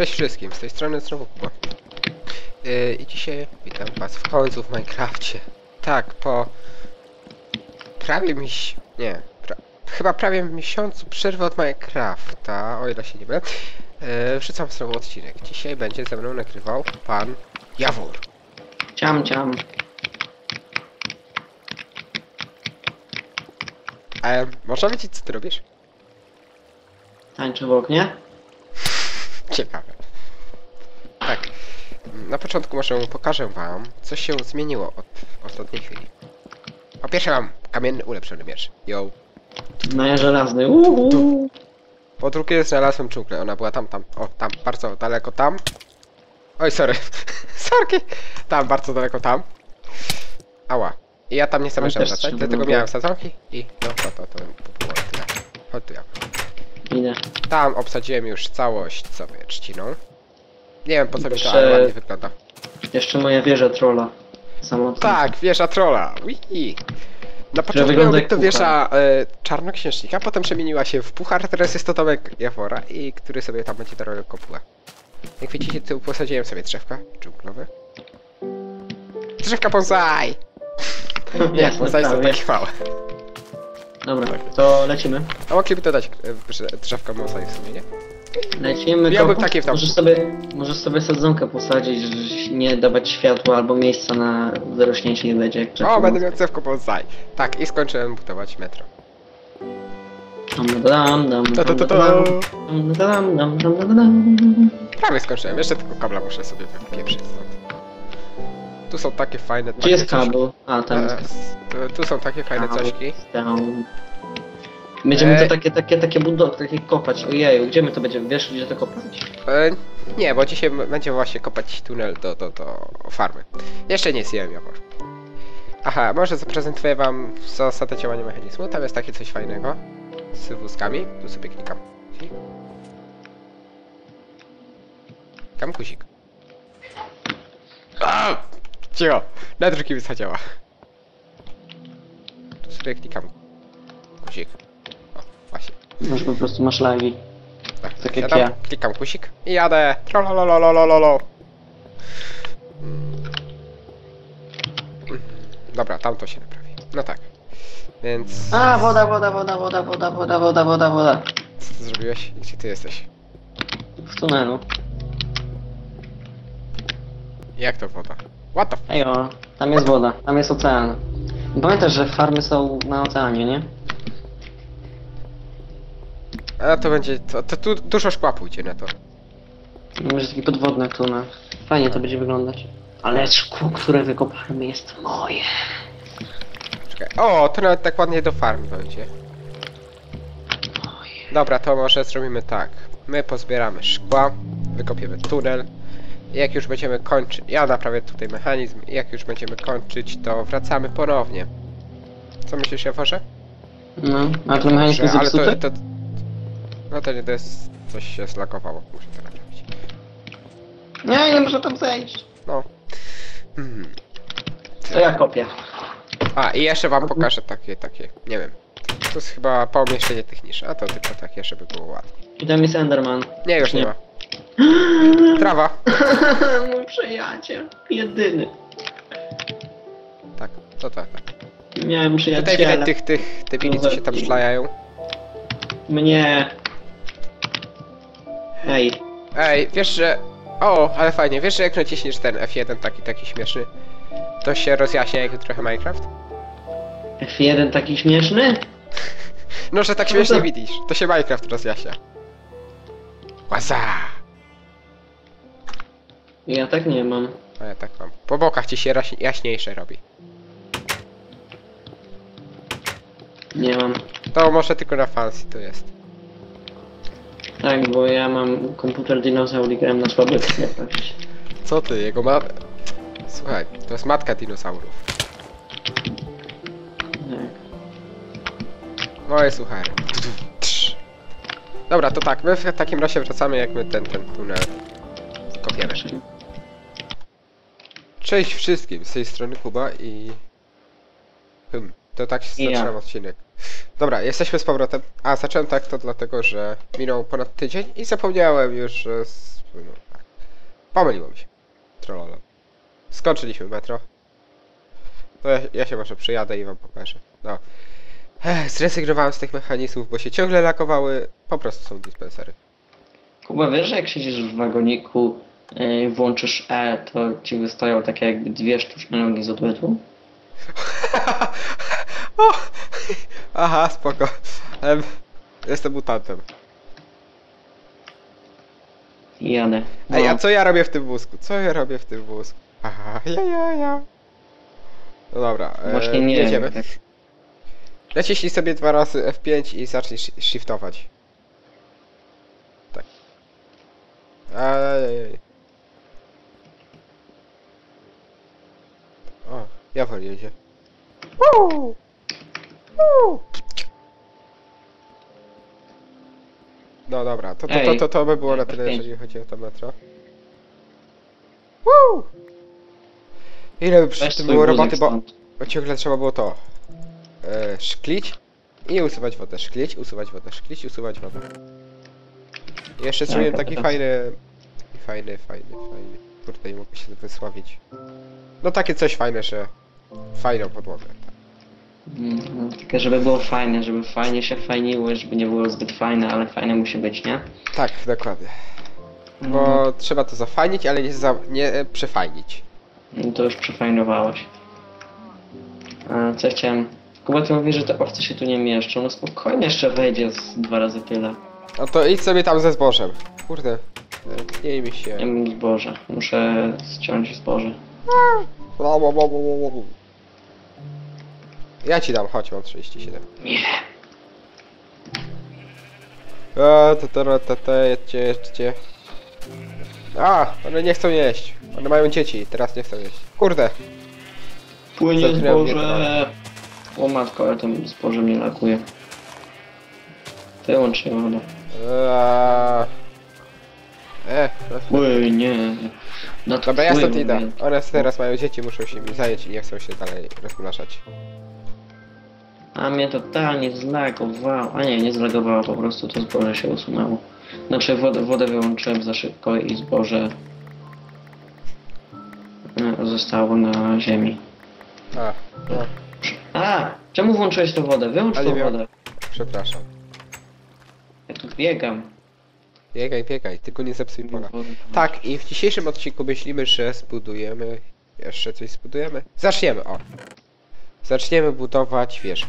Cześć wszystkim, z tej strony znowu Kuba. Yy, I dzisiaj witam was w końcu w Minecrafcie. Tak, po prawie miś... nie, pra... chyba prawie miesiącu przerwy od Minecrafta, o ile się nie mylę, yy, wrzucam znowu odcinek. Dzisiaj będzie ze mną nagrywał pan Jawor. Ciam, ciam. E, można wiedzieć co ty robisz? Tańczy w oknie. Ciekawe. Tak. Na początku może pokażę wam, co się zmieniło od ostatniej chwili. Po pierwsze mam kamienny ulepszony miecz. Yo. No ja żelazny. Uhu. Po drugie znalazłem dżunglę. Ona była tam, tam. O, tam, bardzo daleko tam. Oj, sorry. Sorki. Tam, bardzo daleko tam. Ała. I ja tam nie zamierzam wracać, dlatego miałem sadzonki i no to, to, to, to było tyle. Chodź tu ja. Idę. Tam obsadziłem już całość sobie trzciną. Nie wiem po co mi to Jeszcze- ale ładnie wygląda. Jeszcze moja wieża trolla. Samotna. Tak, wieża trolla. Wii. Na początku jak to wieża e, czarnoksiężnika, potem przemieniła się w puchar, teraz jest to domek Jawora i który sobie tam będzie darował kopułę. Jak widzicie, tu posadziłem sobie drzewka dżunglowe. Drzewka bonsai! Nie, bonsai są takie małe. Dobra, to lecimy. A mogliby dodać e, że drzewka bonsai w sumie, nie? Lecimy. Miałbym Kompo- takie w domu. Możesz sobie, możesz sobie sadzonkę posadzić, żeby nie dawać światła albo miejsca na zarośnięcie nie będzie. jak O, będę miał drzewko bonsai. Tak, i skończyłem budować metro. Dam, dam, dam, To, to, to, to. dam, dam, dam, dam, dam, dam. Prawie skończyłem, jeszcze tylko kabla muszę sobie wypieprzyć stąd. Tu są takie fajne... Gdzie jest coś- kabel? A, tam E, jest. tu, tu są takie fajne Kabel. cośki. Down. Będziemy Ej. to takie, takie, takie budowy, takie kopać. Ojeju, gdzie my to będziemy? Wiesz, gdzie to kopać? E, nie, bo dzisiaj będziemy właśnie kopać tunel do, do, do farmy. Jeszcze nie zjem jabłek. Aha, może zaprezentuję wam zasadę działania mechanizmu. Tam jest takie coś fajnego. Z wózkami. Tu sobie klikam. Klik. Klikam guzik. A! Cicho! Na drugi wysadziała. Tu sobie klikam guzik. O, właśnie. Może po prostu masz lagi. Tak, Tak jak ja. Klikam kusik i jadę. Trololololololo. Dobra, tam to się naprawi. No tak. Więc A, woda, woda, woda, woda, woda, woda, woda, woda, woda. co ty zrobiłeś? Gdzie ty jesteś? W tunelu. Jak to woda? What the f... Ejo, tam jest woda, tam jest ocean. Pamiętasz, że farmy są na oceanie, nie? A to będzie... To, to tu dużo szkła pójdzie na to. Może taki podwodny tunel. Fajnie to będzie wyglądać. Ale szkło, które wykopamy jest moje. Czekaj. O, to nawet tak ładnie do farmy będzie. Moje. Dobra, to może zrobimy tak. My pozbieramy szkła, wykopiemy tunel. Jak już będziemy kończyć, ja naprawię tutaj mechanizm i jak już będziemy kończyć, to wracamy ponownie. Co myślisz, Jaworze? No, a ten mechanizm jest ale to, to... No to nie, to jest... coś się zlagowało, muszę to naprawić. Nie, nie muszę tam zejść. No. Hmm. To ja kopię. A, i jeszcze wam pokażę takie, takie, nie wiem. To jest chyba pomieszczenie techniczne, a to tylko takie, żeby było ładnie. I tam jest Enderman. Nie, już nie ma. Trawa. Mój przyjaciel. Jedyny. Tak, to tak. Miałem Tutaj widać tych, tych debili, co się tam szlajają. Mnie. Hej. Ej, wiesz, że... O, ale fajnie, wiesz, że jak naciśniesz ten F1 taki, taki śmieszny, to się rozjaśnia jak trochę Minecraft? F1 taki śmieszny? No, że tak No śmiesznie widzisz, to się Minecraft rozjaśnia. Łaza! Ja tak nie mam. A ja tak mam. Po bokach ci się raś- jaśniejsze robi. Nie mam. To może tylko na fancy to jest. Tak, bo ja mam komputer dinozaur i grałem na słabych. Co ty, jego ma... Słuchaj, to jest matka dinozaurów. Tak. Moje suchary. Dobra, to tak, my w takim razie wracamy, jak my ten, ten tunel kopiemy. Cześć wszystkim, z tej strony Kuba i... Hmm, to tak się Ja. zacząłem odcinek. Dobra, jesteśmy z powrotem. A, zacząłem tak to dlatego, że minął ponad tydzień i zapomniałem już, że... No, tak. Pomyliło mi się. Trollolo. Skończyliśmy metro. To ja, ja się może przyjadę i wam pokażę. No. Ech, zrezygnowałem z tych mechanizmów, bo się ciągle lakowały. Po prostu są dispensery. Kuba, wiesz, że jak siedzisz w wagoniku, włączysz E, to ci wystają takie jakby dwie sztuczne nogi z odbytu? Aha, spoko. Em, jestem mutantem. Jadę. Ej, a No. co ja robię w tym wózku? Co ja robię w tym wózku? Aha, ja, ja, ja. No dobra, e, Właśnie nie jedziemy. tak. Naciśnij sobie dwa razy F5 i zacznij shi- shiftować. Tak. Ajajaj. Jedzie. Woo! Woo! No dobra, to, to, to, to, to by było na tyle, F5. jeżeli chodzi o to metro. Woo! Ile by przy tym było roboty, bo... Bo ciągle trzeba było to. E, szklić i usuwać wodę. Szklić, usuwać wodę, szklić, usuwać wodę. I jeszcze Tak, zrobiłem to taki teraz. fajny. Fajny, fajny, fajny. Kurde, nie mogę się wysławić. No takie coś fajne, że. Fajną podłogę. Tak. Mhm, Tylko żeby było fajne, żeby fajnie się fajniło, żeby nie było zbyt fajne, ale fajne musi być, nie? tak, dokładnie. Mhm. Bo trzeba to zafajnić, ale nie, za, nie e, przefajnić. No to już przefajnowałeś. A co chciałem... Kuba, ty mówisz, że te owce się tu nie mieszczą. No spokojnie jeszcze wejdzie z dwa razy tyle. No to idź sobie tam ze zbożem. Kurde. Nie mi się. Ja mam zboże. Muszę ściąć zboże. Ja ci dam, chodź, mam 37. Nie. A, to to, to, to, jedźcie, jedźcie. A, one nie chcą jeść. One mają dzieci, teraz nie chcą jeść. Kurde. Płynie zboże. O matko, ale tym zbożem nie lakuje. Wyłącz się wodę. Eee. E, Płynie. No to dobra, ja stąd idę. One teraz mają dzieci, muszą się mi zająć i nie chcą się dalej rozmnażać. A mnie totalnie zlagowało. A nie, nie zlagowało, po prostu to zboże się usunęło. Znaczy wodę, wodę wyłączyłem za szybko i zboże e, zostało na ziemi. A, no, A! Czemu włączyłeś tę wodę? Wyłącz A tą nie wiem. wodę. przepraszam. Ja tu biegam. Biegaj, biegaj, tylko nie zepsuj pola. Tak, i w dzisiejszym odcinku myślimy, że zbudujemy... Jeszcze coś zbudujemy? Zaczniemy, o. Zaczniemy budować wieżę.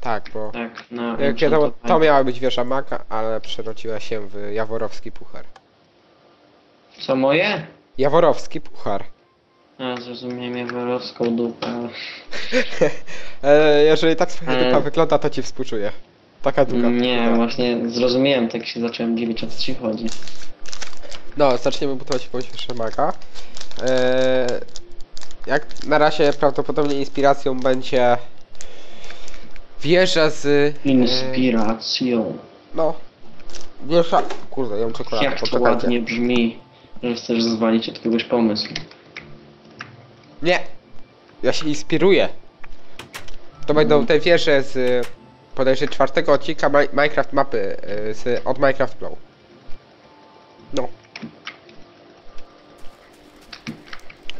Tak, bo... Tak, na Jak wiadomo, to enchantowanie. miała być wieża Maka, ale przerodziła się w Jaworowski Puchar. Co moje? Jaworowski Puchar. A, zrozumiałem jaworowską dupę. E, jeżeli tak swoja E. dupa wygląda, to ci współczuję. Taka długa. Nie, właśnie zrozumiałem, tak się zacząłem dziwić, o co ci chodzi. No, zaczniemy budować jakąś wieżę Maka. E, jak na razie prawdopodobnie inspiracją będzie wieża z... E, Inspiracją. no. Wieża... Kurde, ją czekoladę, Jak to ładnie brzmi, że chcesz zwalić od kogoś pomysł. Nie! Ja się inspiruję. To będą te wieże z podejrzewam czwartego odcinka Mi- Minecraft mapy y, z, od Minecraft Flow. No.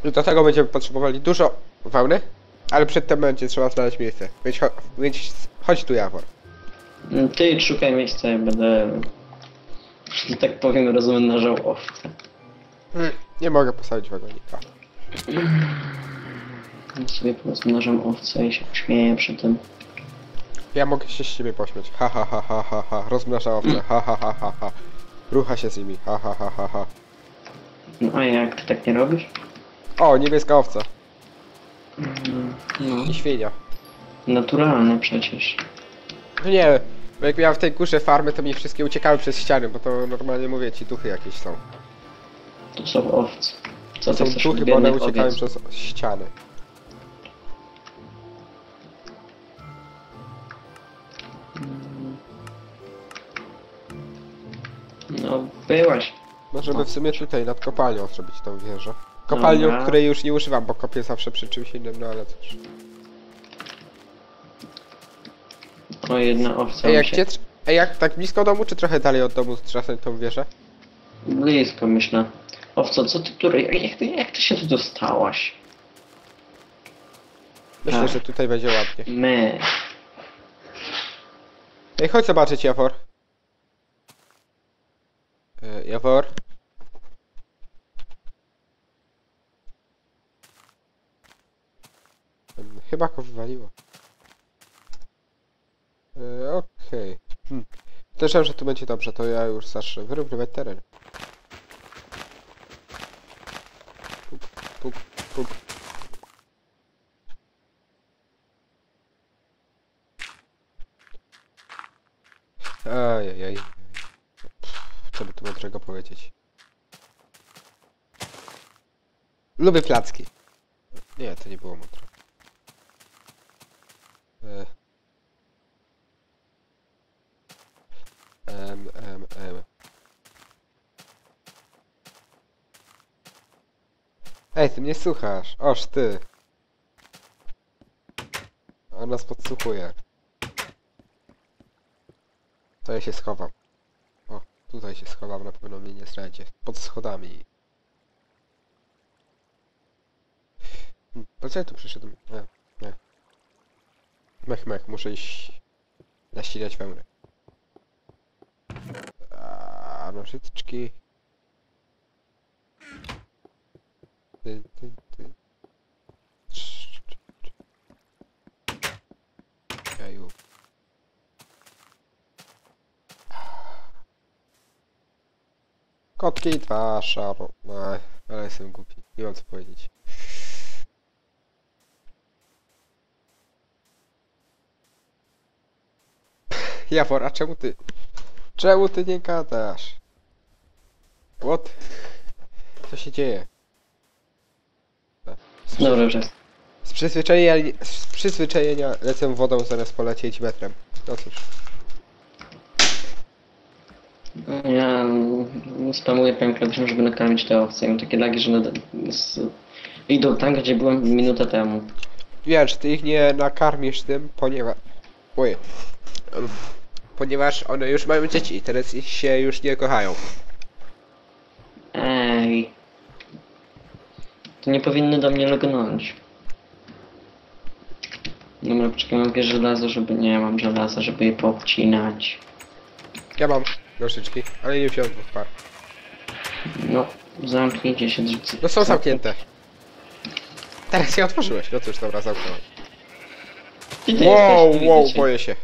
Do tego będziemy potrzebowali dużo wełny, ale przedtem będzie trzeba znaleźć miejsce. Więc, cho więc chodź tu Jawor. Ty szukaj miejsca, ja będę, że tak powiem, rozmnażał owce. Hmm, Nie mogę postawić wagonika. Ja sobie porozmnażam owce i się śmieję przy tym. Ja mogę się z ciebie pośmiać. Ha ha ha ha ha ha. Rozmnaża owce. Ha ha ha ha ha. Rucha się z nimi. Ha ha ha ha ha. No a jak ty tak nie robisz? O, niebieska owca. No, I świnia. naturalne przecież. No nie, bo jak miałem w tej górze farmy, to mi wszystkie uciekały przez ściany, bo to normalnie mówię ci, duchy jakieś są. To są owce. Co To są duchy, bo one uciekają owiec? przez ściany. Byłaś. Możemy w sumie tutaj nad kopalnią zrobić tą wieżę. Kopalnią, Dobra. której już nie używam, bo kopię zawsze przy czymś innym, no ale cóż. O, jedna owca Ej, mi jak, się... tr- ej, jak tak blisko domu, czy trochę dalej od domu trzasnąć tą wieżę? Blisko, myślę. Owco, co ty tu... Jak ty, jak ty się tu dostałaś? Myślę, Tak. że tutaj będzie ładnie. Me. Ej, chodź zobaczyć, Jawor. E? Hmm, Chyba go wywaliło. E, Okej. Hmm. Myślałem, że tu będzie dobrze, to ja już zacznę wyrównywać teren. Puk, puk, puk. Ajajaj. Co by tu mądrego powiedzieć? Lubię placki. Nie, to nie było mądre. E. Em, em, em. Ej, ty mnie słuchasz. Oż ty. On nas podsłuchuje. To ja się schowam. O, tutaj się schowam, na pewno mnie nie znajdzie. Pod schodami. Hmm, Po co ja tu przyszedłem? Nie, nie. Mech, mech, muszę iść naścigać wełnę. A nożyczki. Ty, ty, ty. Jaju. Kotki dwa, szaro. Aj, ale jestem głupi. Nie mam co powiedzieć. Jawor, a czemu ty... Czemu ty nie gadasz? What? Co się dzieje? Z, Dobrze, że... z przyzwyczajenia, z przyzwyczajenia lecę wodą zamiast polecieć metrem. No cóż. Ja mm, spamuję klawiszem, żeby nakarmić te owce. Mam takie lagi, że nad... z... idą tam, gdzie byłem minutę temu. Wiesz, ty ich nie nakarmisz tym, ponieważ... Ojej. Ponieważ one już mają dzieci i teraz ich się już nie kochają. Ej. To nie powinny do mnie lognąć. Dobra, poczekaj, mam jakieś żelazo, żeby... Nie, mam żelaza, żeby je poobcinać. Ja mam nożyczki, ale nie wziąłem dwóch par. No, zamknijcie się drzwi. No są zamknięte. Teraz je otworzyłeś. No cóż, dobra, zamknąłem. Ty Wow, wow, boję się.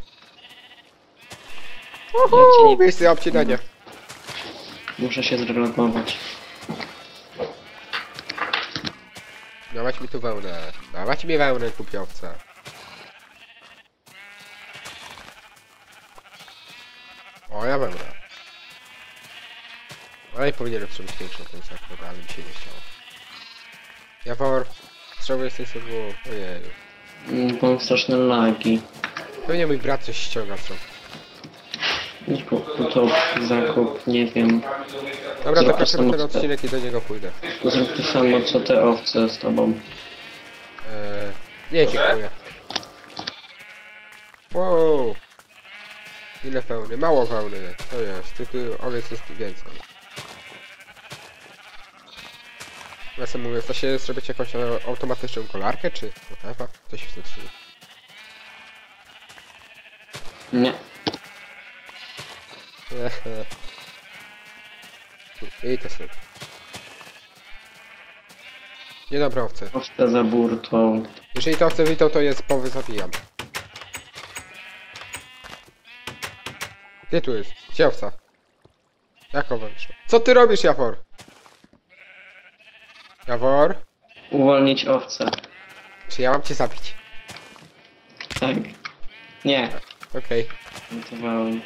Ja Uhu, nie- miejsce obcinania. Muszę się zrelogować. Dawać mi tu wełnę. Dawać mi wełnę, kupiowca. O, ja wełnę. Ale powinienem zrobić większą ten zakład, ale mi się nie chciało. Jawor, potrzebuję z tej sobą. Ojej. Mam straszne lagi. Pewnie mój brat coś ściąga co. Kup to zakup, nie wiem. Dobra, to Zobacz, kończymy ten odcinek i do niego pójdę. Zrób to samo co te owce z tobą. Eee, nie, dziękuję. Wow. Ile wełny? Mało wełny. To jest. Tylko owiec jest więcej. Ja sobie mówię, to się zrobić jakąś e, automatyczną kolarkę, czy whatever? Coś w tym stylu. Nie. To sobie. Niedobre owce. Owce za burtą. Jeżeli to owce wyjdą, to je z powy zabijam. Gdzie tu jest? Gdzie owca? Jak owca wyszła? Co ty robisz, Jawor? Jawor? Uwolnić owce. Czy ja mam cię zabić? Tak. Nie. Okej. Montowałem.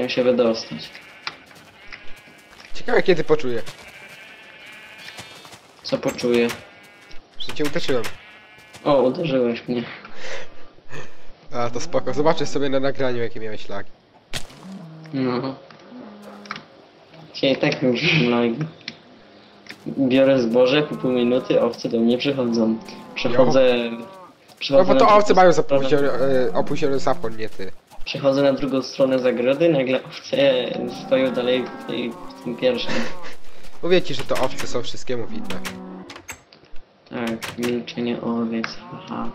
Chciałem się wydostać. Ciekawe kiedy poczuję, Co poczuję? że cię uderzyłem. O, uderzyłeś mnie. A, to spoko. Zobaczę sobie na nagraniu, jakie miałeś lagi. No. I tak już lagi. Biorę zboże, po pół minuty owce do mnie przychodzą. Przechodzę No bo na to owce mają e, opóźniony zapłon, nie ty. Przechodzę na drugą stronę zagrody, nagle owce stoją dalej w, tej, w tym pierwszym. Mówię ci, że to owce są wszystkiemu winne. Tak, milczenie owiec, haha.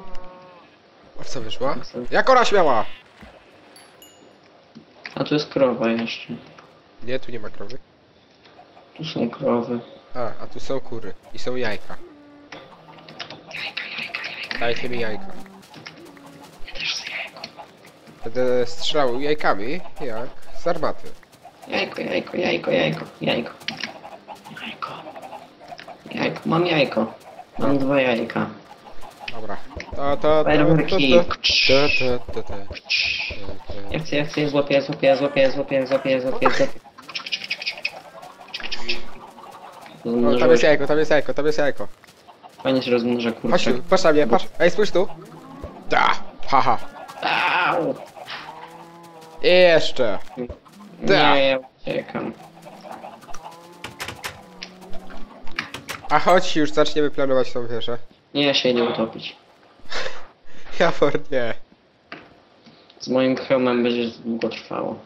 Owca wyszła? Jak ona śmiała? A tu jest krowa jeszcze. Nie, tu nie ma krowy. Tu są krowy. A, a tu są kury. I są jajka. Dajcie mi jajka. Będę strzelał jajkami, jak z armaty. Jajko, jajko, jajko, jajko, jajko. Jajko. Jajko, mam jajko. Mam dwa jajka. Dobra. To, to, to, to, Fajerwerki. to, to, to, to, to. Ja chcę, ja chcę, ja złapię, ja złapię, ja złapię, ja złapię, ja złapię, ja złapię, ja złapię. O, tam jest jajko, tam jest jajko, tam jest jajko. fajnie się rozmnoża, Chodź kurczę. tu, patrz na mnie, patrz. Ej, spójrz tu. Da, haha. Au! I jeszcze. Da. Nie, ja uciekam. A chodź już, zaczniemy planować tą wieżę. Nie, ja się nie utopić. Jaford nie. Z moim hełmem będzie długo trwało.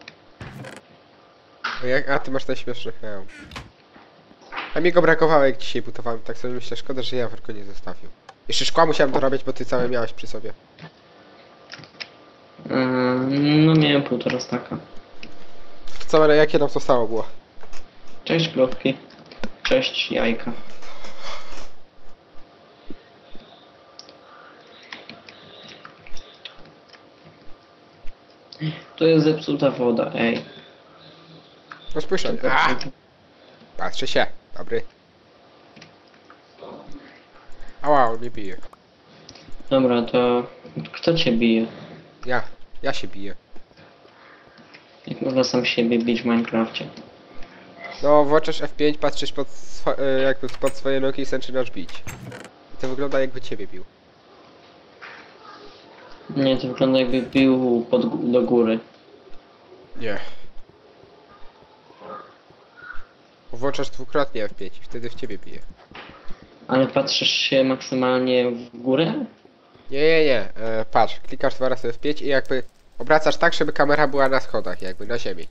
A Jak, a ty masz ten śmieszny hełm. A mi go brakowało jak dzisiaj butowałem, tak sobie myślę, szkoda, że Jaford go nie zostawił. Jeszcze szkła musiałem dorabiać, bo ty całe miałeś przy sobie. Ym, no miałem półtora staka. To całe, jakie nam zostało było? Cześć klopki. Cześć jajka. To jest zepsuta woda, ej. Mnie. A, patrzy się. Dobry. Ała, on mnie bije. Dobra, to kto cię bije? Ja, ja się biję. Jak można sam siebie bić w Minecrafcie? No, włączasz F5, patrzysz pod, swo- e, jakby pod swoje nogi i zaczynasz bić. I to wygląda jakby ciebie bił. Nie, to wygląda jakby bił pod, gó- do góry. Nie. Włączasz dwukrotnie F5 i wtedy w ciebie bije. Ale patrzysz się maksymalnie w górę? Nie, nie, nie. E, patrz, klikasz dwa razy F5 i jakby obracasz tak, żeby kamera była na schodach, jakby na ziemi.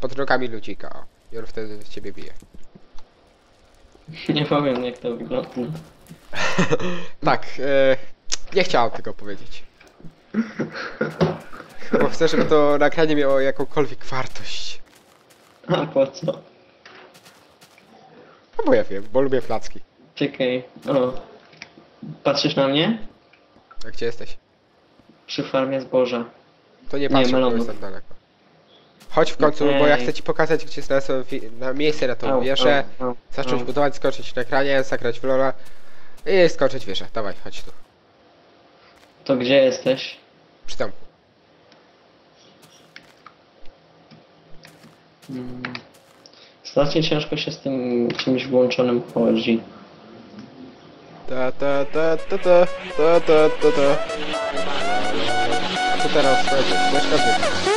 Pod nogami ludzika, o. I on wtedy w ciebie bije. Nie powiem jak to wygląda. Tak, e, nie chciałem tego powiedzieć. Bo chcę, żeby to nagranie miało jakąkolwiek wartość. A po co? No bo ja wiem, bo lubię placki. Czekaj. O. Patrzysz na mnie? A gdzie jesteś? Przy farmie zboża. To nie patrzę, bo melonów. jestem daleko. Chodź w końcu, bo ja Ej. chcę ci pokazać, gdzie znalazłem wi- na miejsce na tą Au, wieżę. au, au, Zacząć au. budować, skoczyć na ekranie, zagrać w Lola i skoczyć wieżę. Dawaj, chodź tu. To gdzie jesteś? Przy domku. Mm. Strasznie ciężko się z tym czymś włączonym chodzi. Ta ta ta ta ta ta ta ta ta. To teraz słuchajcie, mieszka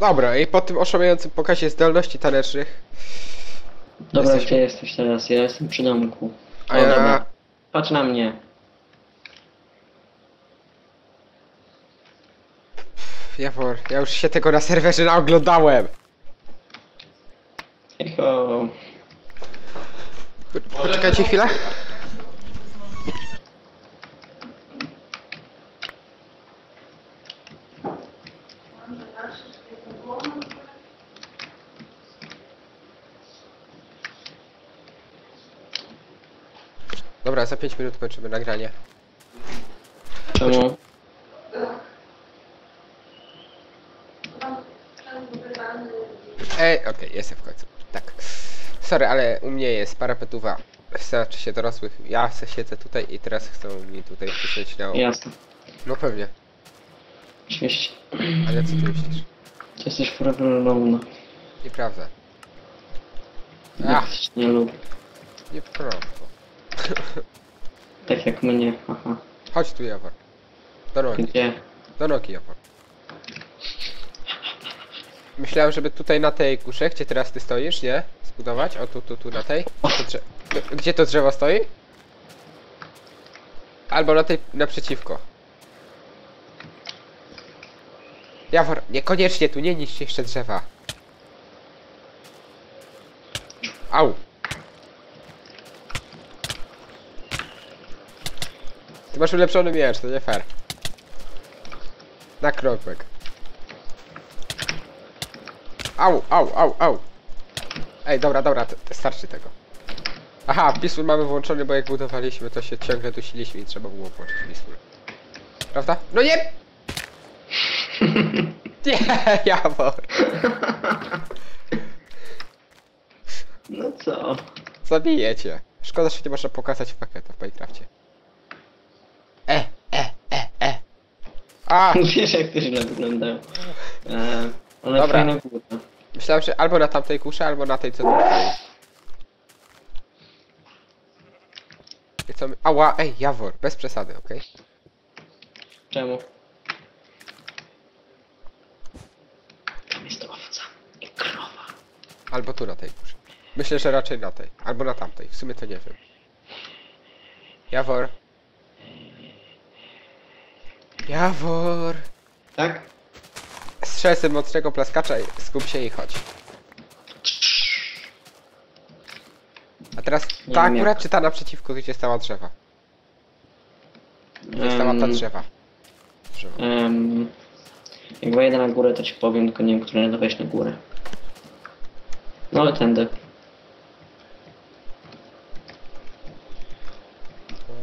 Dobra, i po tym oszałamiającym pokazie zdolności tanecznych Dobra, Jesteśmy- gdzie jesteś teraz? Ja jestem przy domku. A ja... dobra. Patrz na mnie. Jawor, ja już się tego na serwerze naoglądałem. Echo. Po- Poczekajcie chwilę. Dobra, za 5 minut kończymy nagranie. Czemu? Ej, okej, jestem w końcu. Tak. Sorry, ale u mnie jest parapetuwa. Znaczy się dorosłych. Ja se siedzę tutaj i teraz chcą mi tutaj wcisnąć na... Jasne. No pewnie. Oczywiście. Ale co ty myślisz? Ty jesteś forever alone. Nieprawda. Nikt Ach, nie lubi. nieprawda. Tak jak mnie. Aha. Chodź tu, Jawor. Do nogi. Gdzie? Do nogi, Jawor. Myślałem, żeby tutaj na tej kusze, gdzie teraz ty stoisz, nie? Zbudować. O, tu, tu, tu, na tej. To drze... Gdzie to drzewo stoi? Albo na tej, naprzeciwko. Jawor, niekoniecznie tu, nie niszcz jeszcze drzewa. Au. Ty masz ulepszony miecz, to nie fair. Na kropek. Au, au, au, au. Ej, dobra, dobra, starczy tego. Aha, Peaceful mamy włączony, bo jak budowaliśmy, to się ciągle dusiliśmy i trzeba było włączyć Peaceful. Prawda? No nie! Nie, Jawor. No co? Zabijecie. Szkoda, że nie można pokazać paketa w Minecrafcie. E, e, e, e. A! Wiesz jak to źle wyglądają. Eee, ale Dobra. góra. Myślałem, że albo na tamtej kusze, albo na tej co tu stoi. I co my... Ała, ej, Jawor, bez przesady, okej? Czemu? Tam jest owca i krowa. Albo tu na tej kusze. Myślę, że raczej na tej. Albo na tamtej, w sumie to nie wiem. Jawor. Jawor. Tak? Strzel sobie mocnego plaskacza, skup się i chodź. A teraz Nie ta wiem jak. akurat czy ta naprzeciwko, gdzie stała drzewa? Gdzie stała ta Em, drzewa? Drzewo. em, jak wejdę na górę, to ci powiem, tylko nie wiem, które wejść na górę. No ale tędy.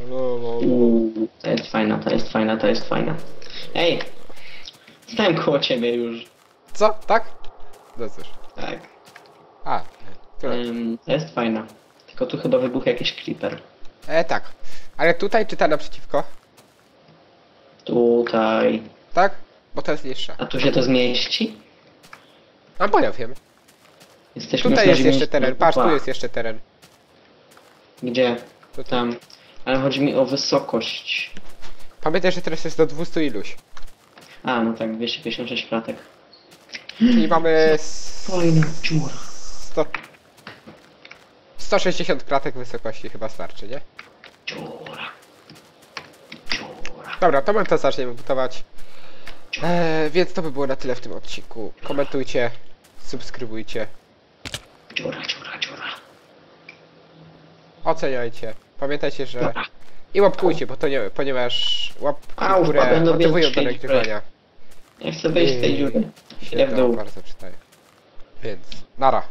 Uuu, to jest fajna, to jest fajna, to jest fajna. Ej! Stałem koło ciebie już. Co? Tak? No cóż. Tak. A. Em, to jest fajna. Tylko tu chyba wybuchł jakiś creeper. E, tak. Ale tutaj czy ta naprzeciwko? Tutaj. Tak? Bo to jest niższa. A tu się to zmieści? A bo ja wiem. Jesteśmy Tutaj jest jeszcze 90 teren. Patrz, tu jest jeszcze teren. Gdzie? Tu. Tam. Ale chodzi mi o wysokość. Pamiętaj, że teraz jest do 200 iluś. A, no tak, 256 klatek. Czyli mamy... s- Fajna dziura. 100... 160 klatek wysokości chyba starczy, nie? Dziura. Dziura. Dobra, to my to zaczniemy budować. Eee, więc to by było na tyle w tym odcinku. Komentujcie, subskrybujcie, Dziura, dziura, dziura. oceniajcie. Pamiętajcie, że... Dobra. I łapkujcie, bo to nie, ponieważ łapki Au, w górę wpadłem do motywują do wielkiej nagrywania. Ja chcę wejść z tej dziury. Się Idę w to dół. bardzo przydaje. Więc, nara.